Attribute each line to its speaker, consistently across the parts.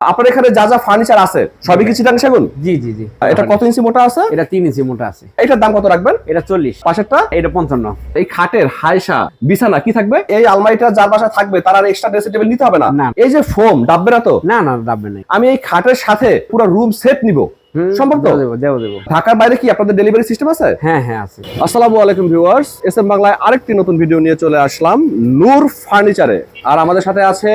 Speaker 1: আপনার এখানে যা যা ফার্নিচার আছে সবই কি চিটাং সেগুন?
Speaker 2: জি জি জি।
Speaker 1: এটা কত ইঞ্চি মোটা আছে?
Speaker 2: এটা তিন ইঞ্চি মোটা আছে।
Speaker 1: এটার দাম কত রাখবেন?
Speaker 2: এটা চল্লিশ।
Speaker 1: পাশেরটা?
Speaker 2: এটা পঞ্চান্ন।
Speaker 1: এই খাটের হাইসা বিছানা কি থাকবে? এই আলমারিটা যার বাসা থাকবে তার আর এক্সট্রা ড্রেসিং টেবিল নিতে হবে না।
Speaker 2: না।
Speaker 1: এই যে ফোম ডাববে না তো?
Speaker 2: না না দাববে নাই
Speaker 1: আমি এই খাটের সাথে পুরো রুম সেট নিব। সম্ভব তো?
Speaker 2: দেবো দেবো দেবো দেবো।
Speaker 1: ঢাকার বাইরে কি আপনাদের ডেলিভারি সিস্টেম আছে?
Speaker 2: হ্যাঁ হ্যাঁ আছে।
Speaker 1: আসসালামু আলাইকুম ভিউয়ার্স এস এম বাংলায় আরেকটি নতুন ভিডিও নিয়ে চলে আসলাম নূর ফার্নিচারে আর আমাদের সাথে আছে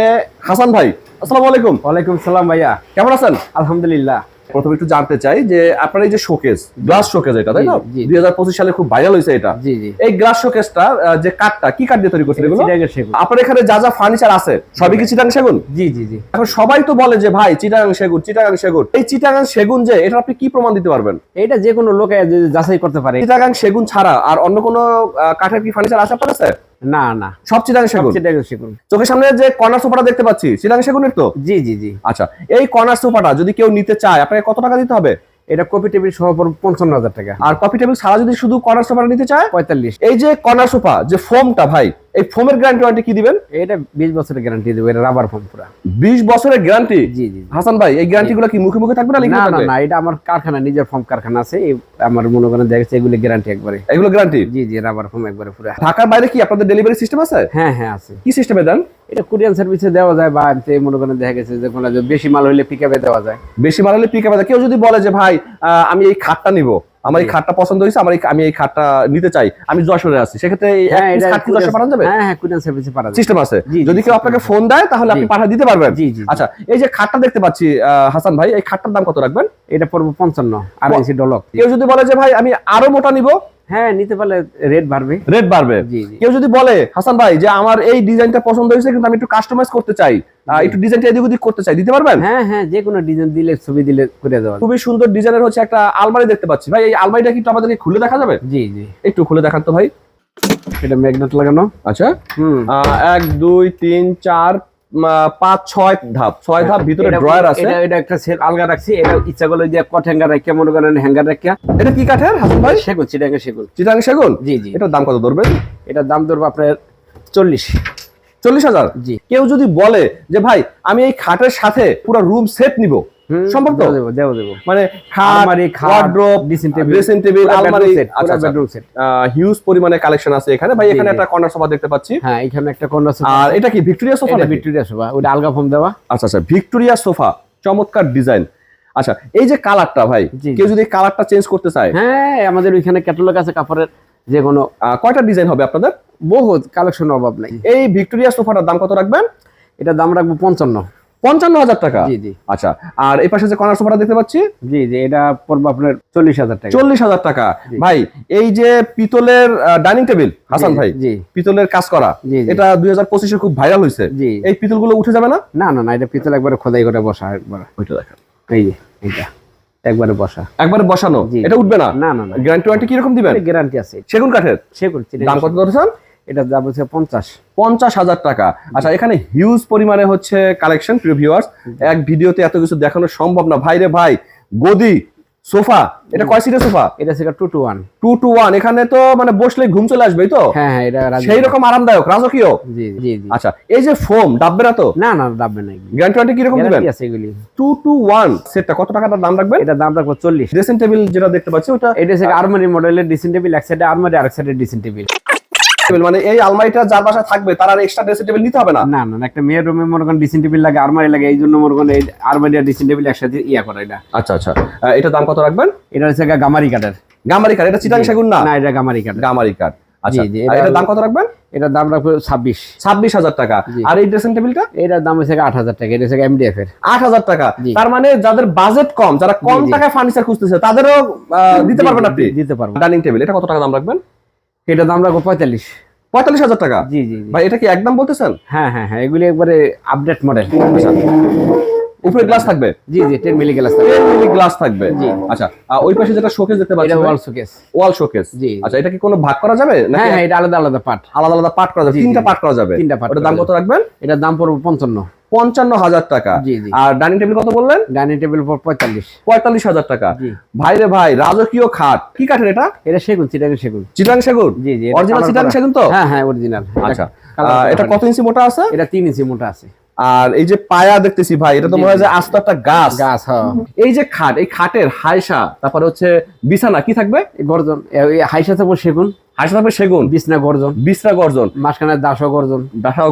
Speaker 1: হাসান ভাই। আসসালামু আলাইকুম।
Speaker 2: ওয়ালাইকুম সালাম ভাইয়া।
Speaker 1: কেমন আছেন?
Speaker 2: আলহামদুলিল্লাহ।
Speaker 1: প্রথমে একটু জানতে চাই যে আপনার এই যে শোকেস গ্লাস শোকেস এটা তাই না। দুই হাজার পঁচিশ সালে খুব ভাইরাল হয়েছে এটা। এই গ্লাস শোকেসটা যে কাঠটা কি কাঠ দিয়ে তৈরি করছেন এগুলো? আপনার এখানে যা যা ফার্নিচার আছে সবই কি চিটাং সেগুন?
Speaker 2: জি জি জি।
Speaker 1: এখন সবাই তো বলে যে ভাই চিটাগাং সেগুন চিটাগাং সেগুন। এই চিটাগাং সেগুন যে এটা আপনি কি প্রমাণ দিতে পারবেন?
Speaker 2: এটা যে কোনো লোকে যাচাই করতে পারে।
Speaker 1: চিটাগাং সেগুন ছাড়া আর অন্য কোনো কাঠের কি ফার্নিচার আছে আপনার কাছে?
Speaker 2: না না।
Speaker 1: সব চিটাগাং সেগুন?
Speaker 2: সেগুন।
Speaker 1: চোখের সামনে যে কর্নার সোফাটা দেখতে পাচ্ছি চিটাগাং সেগুনের তো?
Speaker 2: জি জি জি।
Speaker 1: আচ্ছা এই কর্নার সোফাটা যদি কেউ নিতে চায় আপনাকে কত টাকা দিতে হবে?
Speaker 2: এটা কপি টেবিল সহ পঞ্চান্ন হাজার টাকা।
Speaker 1: আর কফি টেবিল ছাড়া যদি শুধু কর্নার সোফাটা নিতে চায়?
Speaker 2: পঁয়তাল্লিশ।
Speaker 1: এই যে কর্নার সোফা যে ফোমটা ভাই এই ফোমের গ্যারান্টি ওয়ারেন্টি কি দিবেন?
Speaker 2: এটা বিশ বছরের গ্যারান্টি দেবো এটা রাবার ফোম পুরা।
Speaker 1: বিশ বছরের গ্যারান্টি
Speaker 2: জি জি।
Speaker 1: হাসান ভাই এই গ্যারান্টি গুলো কি মুখে মুখে থাকবে না
Speaker 2: না না না এটা আমার কারখানা নিজের ফর্ম কারখানা আছে আমার মনে করেন দেখেছে এগুলো গ্যারান্টি একবারে।
Speaker 1: এগুলো গ্যারান্টি
Speaker 2: জি জি রাবার ফোম একবারে পুরো।
Speaker 1: ঢাকার বাইরে কি আপনাদের ডেলিভারি সিস্টেম আছে?
Speaker 2: হ্যাঁ হ্যাঁ আছে।
Speaker 1: কি সিস্টেমে দেন?
Speaker 2: এটা কুরিয়ান সার্ভিসে দেওয়া যায় বা এমনি মনে করেন দেখা গেছে যে কোনো বেশি মাল হইলে পিকআপে দেওয়া যায়।
Speaker 1: বেশি মাল হলে পিক কেউ যদি বলে যে ভাই আমি এই খাটটা নিব আমার এই খাটটা পছন্দ হয়েছে আমার আমি এই খাটটা নিতে চাই আমি যশোরে আছি। সেক্ষেত্রে
Speaker 2: হ্যাঁ
Speaker 1: যশোরে পাঠানো যাবে?
Speaker 2: হ্যাঁ হ্যাঁ কুরিয়ান সার্ভিসে পাঠানো
Speaker 1: সিস্টেম আছে। যদি কেউ আপনাকে ফোন দেয় তাহলে আপনি। পাঠা দিতে পারবেন। আচ্ছা এই যে খাটটা দেখতে পাচ্ছি হাসান ভাই এই খাটটার দাম কত রাখবেন?
Speaker 2: এটা পড়বে পঞ্চান্ন আর ইঞ্চি ডলক
Speaker 1: কেউ যদি বলে যে ভাই আমি আরও মোটা নিব
Speaker 2: হ্যাঁ নিতে পারলে রেট বাড়বে।
Speaker 1: রেট বাড়বে। কেউ যদি বলে হাসান ভাই যে আমার এই ডিজাইনটা পছন্দ হয়েছে কিন্তু আমি একটু কাস্টমাইজ করতে চাই একটু ডিজাইনটা এদিক ওদিক করতে চাই দিতে পারবেন?
Speaker 2: হ্যাঁ হ্যাঁ যে কোনো ডিজাইন দিলে ছবি দিলে করে দেওয়া
Speaker 1: খুবই সুন্দর ডিজাইনের হচ্ছে একটা আলমারি দেখতে পাচ্ছি। ভাই এই আলমারিটা কি আমাদেরকে খুলে দেখা যাবে?
Speaker 2: জি জি।
Speaker 1: একটু খুলে দেখান তো ভাই।
Speaker 2: এটা ম্যাগনেট লাগানো।
Speaker 1: আচ্ছা।
Speaker 2: হুম।
Speaker 1: এক দুই তিন চার পাঁচ ছয় ধাপ ছয় ধাপ ভিতরে ড্রয়ার আছে।
Speaker 2: এটা একটা সেট আলগা রাখছি। এটা ইচ্ছা করলে যে কট হ্যাঙ্গার রাখিয়া মনে করেন হ্যাঙ্গার রাখি।
Speaker 1: এটা কি কাঠের হাসান ভাই?
Speaker 2: সেগুন চিটাঙ্গে সেগুন।
Speaker 1: চিটাঙ্গে সেগুন?
Speaker 2: জি জি।
Speaker 1: এটার দাম কত ধরবেন?
Speaker 2: এটার দাম ধরবো আপনার চল্লিশ।
Speaker 1: চল্লিশ হাজার?
Speaker 2: জি।
Speaker 1: কেউ যদি বলে যে ভাই আমি এই খাটের সাথে পুরো রুম সেট নিব। সম্ভব তো?
Speaker 2: দেবো দেবো
Speaker 1: মানে
Speaker 2: আলমারি,
Speaker 1: ওয়ার্ড্রোব ড্রেসিং টেবিল আলমারি আচ্ছা
Speaker 2: bedroom set।
Speaker 1: হিউজ পরিমাণে কালেকশন আছে এখানে। ভাই এখানে একটা কর্নার সোফা দেখতে পাচ্ছি।
Speaker 2: হ্যাঁ এখানে একটা কন্যা সোফা
Speaker 1: আর এটা কি ভিক্টোরিয়া সোফা নাকি?
Speaker 2: ভিক্টোরিয়া সোফা ওটা আলগা ফোম দেওয়া।
Speaker 1: আচ্ছা আচ্ছা ভিক্টোরিয়া সোফা চমৎকার ডিজাইন আচ্ছা এই যে কালারটা ভাই কেউ যদি কালারটা চেঞ্জ করতে চায়।
Speaker 2: হ্যাঁ আমাদের ওইখানে ক্যাটালগ আছে কাপড়ের যে কোনো।
Speaker 1: কয়টা ডিজাইন হবে আপনাদের?
Speaker 2: বহুত কালেকশন অভাব নাই।
Speaker 1: এই ভিক্টোরিয়া সোফাটার দাম কত রাখবেন?
Speaker 2: এটা দাম রাখব পঞ্চান্ন।
Speaker 1: পঞ্চান্ন হাজার টাকা?
Speaker 2: জি জি।
Speaker 1: আচ্ছা আর এই পাশে যে কর্নার সোফাটা দেখতে পাচ্ছি?
Speaker 2: জি জি এটা পড়ব আপনার চল্লিশ হাজার টাকা।
Speaker 1: চল্লিশ হাজার টাকা। ভাই এই যে পিতলের ডাইনিং টেবিল হাসান ভাই
Speaker 2: জি।
Speaker 1: পিতলের কাজ করা। এটা দুই হাজার পঁচিশে খুব ভাইরাল হয়েছে।
Speaker 2: জি।
Speaker 1: এই পিতলগুলো উঠে যাবে না?
Speaker 2: না না না এটা পিতল একবারে খোদাই করে বসা একবার।
Speaker 1: ওইটা দেখেন
Speaker 2: এই যে এইটা একবারে বসা।
Speaker 1: একবারে বসানো। এটা উঠবে না?
Speaker 2: না না
Speaker 1: গ্যারান্টি ওয়ারেন্টি কীরকম দিবেন?
Speaker 2: গ্যারান্টি আছে।
Speaker 1: সেগুন কাঠের?
Speaker 2: সে করছি
Speaker 1: দাম কত ধরেছেন?
Speaker 2: এটা দাম হচ্ছে পঞ্চাশ।
Speaker 1: পঞ্চাশ হাজার টাকা। আচ্ছা এখানে হিউজ পরিমাণে হচ্ছে কালেকশন প্রিয় ভিউয়ার্স এক ভিডিওতে এত কিছু দেখানো সম্ভব না। ভাই রে ভাই গদি সোফা এটা কয় সিটের সোফা?
Speaker 2: এটা হচ্ছে two two one
Speaker 1: two two one এখানে তো মানে বসলে ঘুম চলে আসবেই তো?
Speaker 2: হ্যাঁ হ্যাঁ এটা
Speaker 1: সেই রকম আরামদায়ক রাজকীয়?
Speaker 2: জি জি
Speaker 1: আচ্ছা এই যে ফোম ডাববে না তো?
Speaker 2: না না দামবে না
Speaker 1: গ্যারান্টি ওয়ারেন্টি কীরকম দিবেন?
Speaker 2: গ্যারান্টি আছে এগুলি।
Speaker 1: টু টু ওয়ান সেটটা কত টাকাটার দাম রাখবেন?
Speaker 2: এটা দাম রাখব চল্লিশ।
Speaker 1: ড্রেসিং টেবিল যেটা দেখতে পাচ্ছি ওটা
Speaker 2: এটা হচ্ছে আর্মারি মডেলের ড্রেসিং টেবিল এক সাইডে আর্মারি আরেক সাইডে ড্রেসিং টেবিল
Speaker 1: মানে এই আলমারিটা যার বাসায় থাকবে তার আর এক্সট্রা ড্রেসিং টেবিল নিতে হবে না?
Speaker 2: না না একটা মেয়ের রুমে মনে করেন ড্রেসিং টেবিল লাগে আর্মারি লাগে এই জন্য মনে করেন এই আর্মারি আর ড্রেসিং টেবিল একসাথে ইয়া করা এটা।
Speaker 1: আচ্ছা আচ্ছা। এটার দাম কত রাখবেন?
Speaker 2: এটা হচ্ছে গামারি কাঠের
Speaker 1: গামারি কাঠ এটা চিটাং সেগুন না?
Speaker 2: না এটা গামারি কাঠের
Speaker 1: গামারি কাঠ আচ্ছা।
Speaker 2: এটা
Speaker 1: দাম কত রাখবেন?
Speaker 2: এটার দাম রাখব ছাব্বিশ।
Speaker 1: ছাব্বিশ হাজার টাকা। আর এই ড্রেসিং টেবিলটা
Speaker 2: এটার দাম হচ্ছে আট হাজার টাকা এটা হচ্ছে এমডিএফ এর।
Speaker 1: আট হাজার টাকা। তার মানে যাদের বাজেট কম যারা কম। টাকায় ফার্নিচার খুঁজতেছে তাদেরও দিতে পারবেন আপনি?
Speaker 2: দিতে পারব।
Speaker 1: ডাইনিং টেবিল এটা কত টাকা দাম রাখবেন?
Speaker 2: এটার দাম রাখব পঁয়তাল্লিশ।
Speaker 1: পঁয়তাল্লিশ হাজার টাকা?
Speaker 2: জি জি।
Speaker 1: ভাই এটা কি একদম বলতেছেন
Speaker 2: হ্যাঁ হ্যাঁ হ্যাঁ এগুলি একবারে আপডেট মডেল
Speaker 1: উপরে গ্লাস থাকবে?
Speaker 2: জি জি টেন মিলি গ্লাস
Speaker 1: গ্লাস থাকবে।
Speaker 2: জি।
Speaker 1: আচ্ছা ওই পাশে যেটা শোকেস দেখতে পাচ্ছি
Speaker 2: এটা ওয়াল শোকেস
Speaker 1: ওয়াল শোকেস
Speaker 2: জি।
Speaker 1: আচ্ছা এটা কি কোনো ভাগ করা যাবে নাকি
Speaker 2: হ্যাঁ হ্যাঁ এটা আলাদা আলাদা পার্ট
Speaker 1: আলাদা আলাদা পার্ট করা যাবে তিনটা পার্ট করা যাবে।
Speaker 2: তিনটা part
Speaker 1: ওটার দাম কত রাখবেন?
Speaker 2: এটার দাম পড়বে পঞ্চান্ন।
Speaker 1: পঞ্চান্ন হাজার টাকা। আর ডাইনিং টেবিল কত বললেন?
Speaker 2: ডাইনিং টেবিল পঁয়তাল্লিশ।
Speaker 1: পঁয়তাল্লিশ হাজার টাকা। ভাই রে ভাই রাজকীয় খাট। কি কাঠের এটা?
Speaker 2: এটা সেগুন চিটাং সেগুন।
Speaker 1: চিটাং সেগুন?
Speaker 2: জি জি
Speaker 1: অরিজিনাল চিটাং সেগুন তো?
Speaker 2: হ্যাঁ হ্যাঁ অরিজিনাল
Speaker 1: আচ্ছা। এটা কত ইঞ্চি মোটা আছে?
Speaker 2: এটা তিন ইঞ্চি মোটা আছে।
Speaker 1: আর এই যে পায়া দেখতেছি ভাই এটা তো মনে হয় যে আস্ত একটা গাছ।
Speaker 2: গাছ হ্যাঁ।
Speaker 1: এই যে খাট এই খাটের হাইসা তারপরে হচ্ছে বিছানা কি থাকবে?
Speaker 2: গর্জন হাইসা থাকব সেগুন।
Speaker 1: হাইসা থাকবে সেগুন?
Speaker 2: বিছনা গর্জন।
Speaker 1: বিছনা গর্জন।
Speaker 2: মাঝখানে দাসও গর্জন।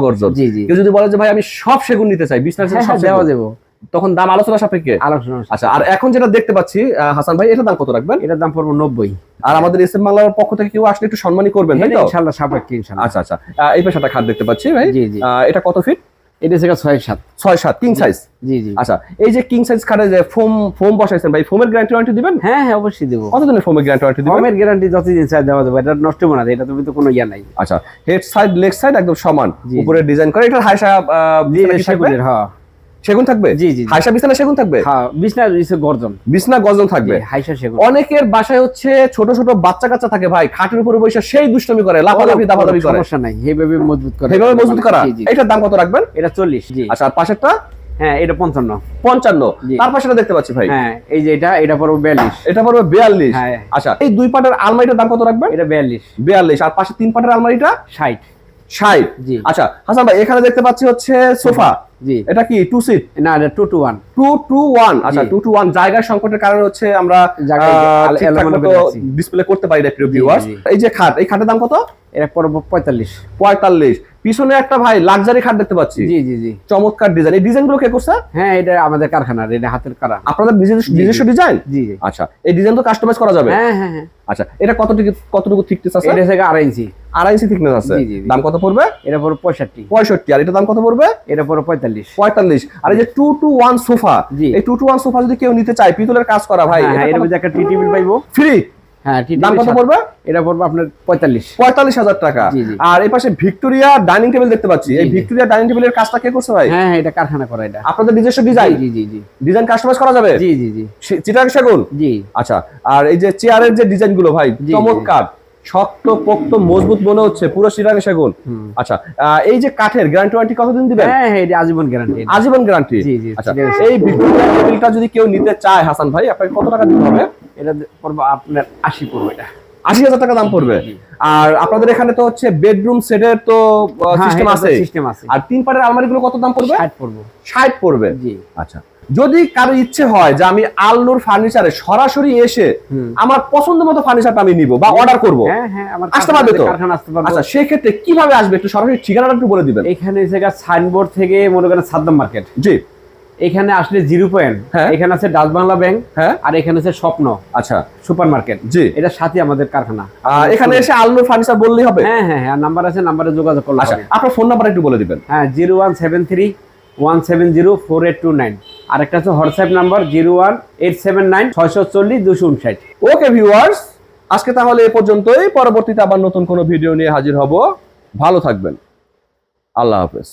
Speaker 1: গর্জন।
Speaker 2: জি জি।
Speaker 1: কেউ যদি বলে যে ভাই আমি সব সেগুন নিতে চাই বিছনা
Speaker 2: হ্যাঁ,
Speaker 1: সব
Speaker 2: হ্যাঁ, দেওয়া
Speaker 1: তখন দাম আলোচনা সাপেক্ষে।
Speaker 2: আলোচনা
Speaker 1: আচ্ছা আর এখন যেটা দেখতে পাচ্ছি হাসান ভাই এটার দাম কত রাখবেন?
Speaker 2: এটার দাম পড়ব নব্বই।
Speaker 1: আর আমাদের এস এম বাংলার পক্ষ থেকে কেউ আসলে একটু সম্মানই করবেন তাই তো?
Speaker 2: ইনশাল্লাহ সাপেক্ষে ইনশাল্লাহ।
Speaker 1: আচ্ছা আচ্ছা। এই পেশাটা খাট দেখতে পাচ্ছি ভাই।
Speaker 2: জি জি।
Speaker 1: আহ, এটা কত ফিট
Speaker 2: এটা থেকে ছয় সাত।
Speaker 1: ছয় সাত কিং সাইজ
Speaker 2: জি জি।
Speaker 1: আচ্ছা এই যে কিং সাইজ খাটে যে ফোম ফোম বসাইছেন ভাই ফোমের গ্যারান্টি ওয়ারেন্টি দিবেন?
Speaker 2: হ্যাঁ হ্যাঁ অবশ্যই দেবো।
Speaker 1: কতদিনের ফোমের গ্যারান্টি ওয়ারেন্টি দিবেন?
Speaker 2: কমের গ্যারান্টি যতদিন চাই দেওয়া যাবে এটা নষ্ট হবে না এটা তুমি তো কোনো ইয়া নাই।
Speaker 1: আচ্ছা হেড সাইড লেগ সাইড একদম সমান উপরে ডিজাইন করে এটা হাইসা
Speaker 2: হ্যাঁ।
Speaker 1: সেগুন থাকবে?
Speaker 2: জি, জি।
Speaker 1: হাইসা বিছানা সেগুন থাকবে?
Speaker 2: হ্যাঁ বিছনা গর্জন।
Speaker 1: বিছনা গজন থাকবে।
Speaker 2: হাইসা সেগুন।
Speaker 1: অনেকের বাসায় হচ্ছে ছোট ছোট বাচ্চা কাচ্চা থাকে ভাই খাটের উপরে বসে সেই দুষ্টমি করে লাফালাফি দাফাদাফি করে।
Speaker 2: সমস্যা নাই এইভাবে মজবুত করে।
Speaker 1: সেইভাবে মজবুত করা। এটার দাম কত রাখবেন?
Speaker 2: এটা চল্লিশ জি।
Speaker 1: আচ্ছা আর পাশেরটা?
Speaker 2: হ্যাঁ এটা পঞ্চান্ন।
Speaker 1: পঞ্চান্ন। তার পাশেটা দেখতে পাচ্ছি ভাই।
Speaker 2: হ্যাঁ এই যে এটা এটা পড়ব বিয়াল্লিশ।
Speaker 1: এটা পড়বে বিয়াল্লিশ।
Speaker 2: হ্যাঁ।
Speaker 1: আচ্ছা এই দুই পাটের আলমারিটার দাম কত রাখবেন?
Speaker 2: এটা বিয়াল্লিশ।
Speaker 1: বিয়াল্লিশ। আর পাশে তিন পাটের আলমারিটা?
Speaker 2: ষাট।
Speaker 1: ষাট। আচ্ছা হাসান ভাই এখানে দেখতে পাচ্ছি হচ্ছে সোফা।
Speaker 2: জি।
Speaker 1: এটা কি টু সিট
Speaker 2: না এটা two two one
Speaker 1: two two one আচ্ছা টু টু ওয়ান জায়গার সংকটের কারণে হচ্ছে আমরা। ডিসপ্লে করতে পারি না প্রিয় ভিউয়ার্স এই যে খাট এই খাটের দাম কত?
Speaker 2: এটা পড়ব পঁয়তাল্লিশ।
Speaker 1: পঁয়তাল্লিশ। পিছনে একটা ভাই লাক্সারি খাট দেখতে পাচ্ছি।
Speaker 2: জি জি জি।
Speaker 1: চমৎকার ডিজাইন এই ডিজাইনগুলো কে করছে?
Speaker 2: হ্যাঁ এটা আমাদের কারখানার এটা হাতের কারা।
Speaker 1: আপনাদের নিজস্ব। ডিজাইন
Speaker 2: জি জি।
Speaker 1: আচ্ছা এই ডিজাইন তো কাস্টমাইজ করা যাবে?
Speaker 2: হ্যাঁ হ্যাঁ হ্যাঁ।
Speaker 1: আচ্ছা এটা কতটুকু কতটুকু থিকনেস আছে?
Speaker 2: এটা থেকে আড়াই ইঞ্চি
Speaker 1: আড়াই ইঞ্চি থিকনেস আছে। দাম কত পড়বে?
Speaker 2: এটা পড়ব পঁয়ষট্টি।
Speaker 1: পঁয়ষট্টি। আর এটা দাম কত পড়বে?
Speaker 2: এটা পড়ব পঁয়তাল্লিশ।
Speaker 1: পঁয়তাল্লিশ। আর এই যে টু টু ওয়ান সোফা এই টু টু ওয়ান সোফা যদি কেউ নিতে চায় পিতলের কাজ করা ভাই
Speaker 2: হ্যাঁ হ্যাঁ এর মধ্যে একটা টি টেবিল পাইবো।
Speaker 1: ফ্রি
Speaker 2: হ্যাঁ
Speaker 1: দাম কত পড়বে?
Speaker 2: এটা পড়ব আপনার পঁয়তাল্লিশ।
Speaker 1: পঁয়তাল্লিশ হাজার টাকা। আর এই পাশে ভিক্টোরিয়া ডাইনিং টেবিল দেখতে পাচ্ছি। এই। ভিক্টোরিয়া ডাইনিং টেবিলের কাজটা কে করছে ভাই?
Speaker 2: হ্যাঁ হ্যাঁ এটা কারখানা করা এটা।
Speaker 1: আপনাদের নিজস্ব ডিজাইন?
Speaker 2: জি জি জি
Speaker 1: ডিজাইন কাস্টমাইজ করা যাবে?
Speaker 2: জি জি জি।
Speaker 1: চিটাং সেগুন?
Speaker 2: জি।
Speaker 1: আচ্ছা আর এই যে চেয়ারের যে ডিজাইনগুলো ভাই চমৎকার। শক্ত পোক্ত মজবুত মনে হচ্ছে। পুরো সেগুন। আচ্ছা এই যে কাঠের গ্যারান্টি ওয়ারেন্টি কতদিন দিবেন?
Speaker 2: হ্যাঁ হ্যাঁ আজীবন গ্যারান্টি
Speaker 1: আজীবন গ্যারান্টি
Speaker 2: জি, জি,
Speaker 1: আচ্ছা এই ভিক্টোরিয়া টেবিলটা যদি কেউ নিতে চায় হাসান ভাই আপনাকে কত টাকা দিতে হবে?
Speaker 2: এটা পড়ব আপনার আশি পড়ব এটা।
Speaker 1: আশি হাজার টাকা দাম পড়বে। আর আপনাদের এখানে তো হচ্ছে বেডরুম সেটের তো সিস্টেম আছে।
Speaker 2: সিস্টেম আছে।
Speaker 1: আর তিন পাটের আলমারিগুলো কত দাম পড়বে?
Speaker 2: ষাট পড়ব।
Speaker 1: ষাট পড়বে।
Speaker 2: জি।
Speaker 1: আচ্ছা যদি কারও ইচ্ছে হয় যে আমি আলনুর ফার্নিচারে সরাসরি এসে আমার পছন্দ মতো ফার্নিচারটা আমি নিব বা অর্ডার করব
Speaker 2: হ্যাঁ হ্যাঁ
Speaker 1: আসতে পারবে তো? আচ্ছা সেক্ষেত্রে কীভাবে আসবে? একটু সরাসরি ঠিকানাটা একটু বলে দিবেন।
Speaker 2: এখানে জায়গা সাইনবোর্ড থেকে মনে করেন সাদ্দাম মার্কেট
Speaker 1: জি।
Speaker 2: এখানে আসলে জিরো পয়েন্ট
Speaker 1: হ্যাঁ।
Speaker 2: এখানে আছে ডাচ বাংলা ব্যাংক
Speaker 1: হ্যাঁ।
Speaker 2: আর এখানে আছে স্বপ্ন
Speaker 1: আচ্ছা।
Speaker 2: সুপার মার্কেট
Speaker 1: জি।
Speaker 2: এটা সাথে আমাদের কারখানা।
Speaker 1: এখানে এসে আলনুর ফার্নিচার বললেই হবে?
Speaker 2: হ্যাঁ হ্যাঁ হ্যাঁ নাম্বার আছে নাম্বারে যোগাযোগ করলে
Speaker 1: আচ্ছা আপনার ফোন নাম্বার একটু বলে দিবেন।
Speaker 2: হ্যাঁ zero one seven three one seven zero four eight two nine আরেকটা আছে WhatsApp number zero one eight seven nine ছয়শো চল্লিশ দুশো উনষাট।
Speaker 1: ওকে ভিউয়ার্স, আজকে তাহলে এ পর্যন্তই। পরবর্তীতে আবার নতুন কোনো ভিডিও নিয়ে হাজির হব। ভালো থাকবেন। আল্লাহ হাফেজ।